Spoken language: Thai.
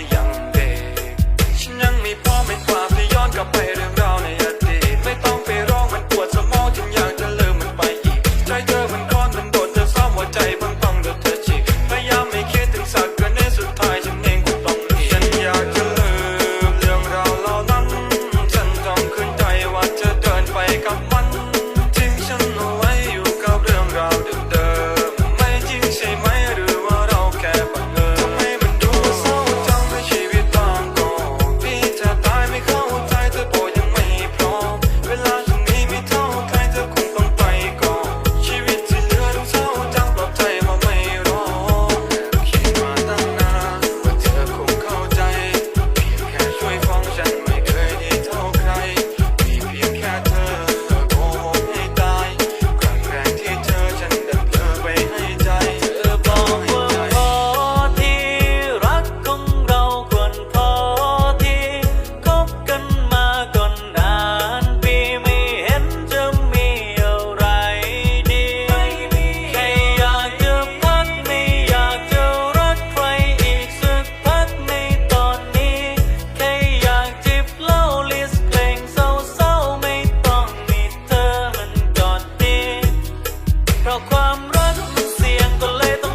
young. ความรักมันเสี่ยงก็เลยต้อง